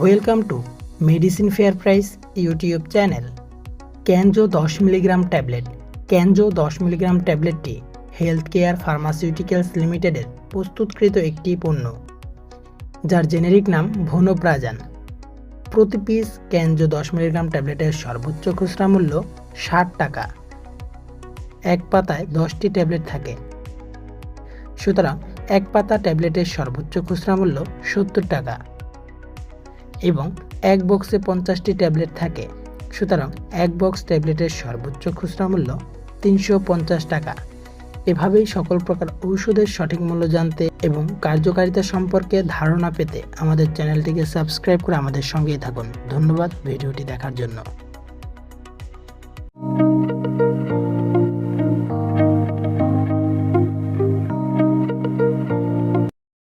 Welcome to medicine fair price YouTube channel ক্যানজো দশ milligram tablet ক্যানজো দশ milligram ট্যাবলেটটি health care pharmaceuticals লিমিটেডের প্রস্তুতকৃত একটি পণ্য, যার জেনেরিক নাম ভোনোপ্রাজান প্রতি পিস ক্যানজো দশ মিলিগ্রাম ট্যাবলেটের সর্বোচ্চ খুচরা মূল্য ষাট টাকা। এক পাতায় দশটি ট্যাবলেট থাকে। সুতরাং এক পাতা ট্যাবলেটের সর্বোচ্চ খুচরা মূল্য সত্তর টাকা। এবং এক বক্সে পঞ্চাশটি ট্যাবলেট থাকে। সুতরাং এক বক্স ট্যাবলেটের সর্বোচ্চ খুচরা মূল্য তিনশো পঞ্চাশ টাকা। এভাবেই সকল প্রকার ঔষধের সঠিক মূল্য জানতে এবং কার্যকারিতা সম্পর্কে ধারণা পেতে আমাদের চ্যানেলটিকে সাবস্ক্রাইব করে আমাদের সঙ্গেই থাকুন। ধন্যবাদ ভিডিওটি দেখার জন্য।